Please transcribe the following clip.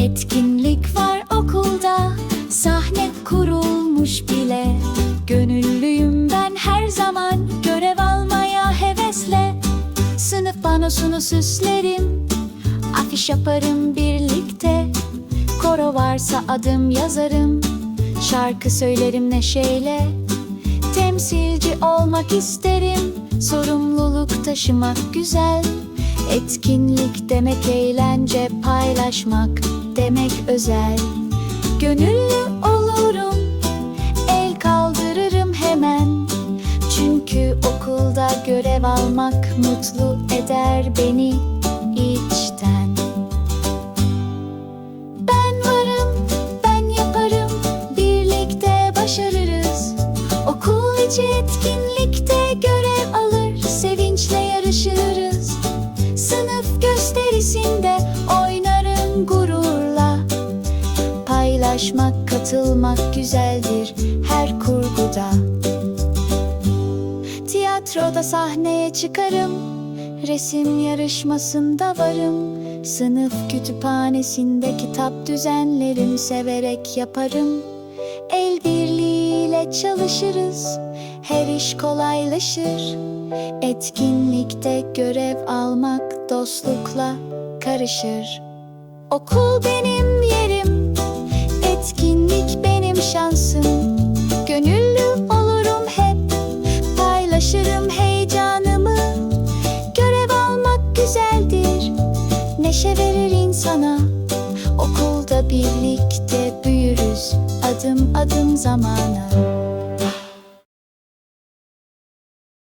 Etkinlik var okulda Sahne kurulmuş bile. Gönüllüyüm ben her zaman Görev almaya hevesle. Sınıf panosunu süslerim Afiş yaparım birlikte. Koro varsa adım yazarım Şarkı söylerim neşeyle. Temsilci olmak isterim Sorumluluk taşımak güzel. Etkinlik demek eğlence Paylaşmak demek özel. Gönüllü olurum El kaldırırım hemen. Çünkü okulda görev almak Mutlu eder beni içten. Ben varım, ben yaparım, birlikte başarırız. Okul içi etkinlikte Paylaşmak, katılmak güzeldir her kurguda. Tiyatroda sahneye çıkarım Resim yarışmasında varım. Sınıf kütüphanesinde kitap düzenlerim Severek yaparım. El birliğiyle çalışırız Her iş kolaylaşır. Etkinlikte görev almak Dostlukla karışır. Okul benim yerim etkinlik benim şansım. Gönüllü olurum hep. Paylaşırım heyecanımı. Görev almak güzeldir. Neşe verir insana. Okulda birlikte.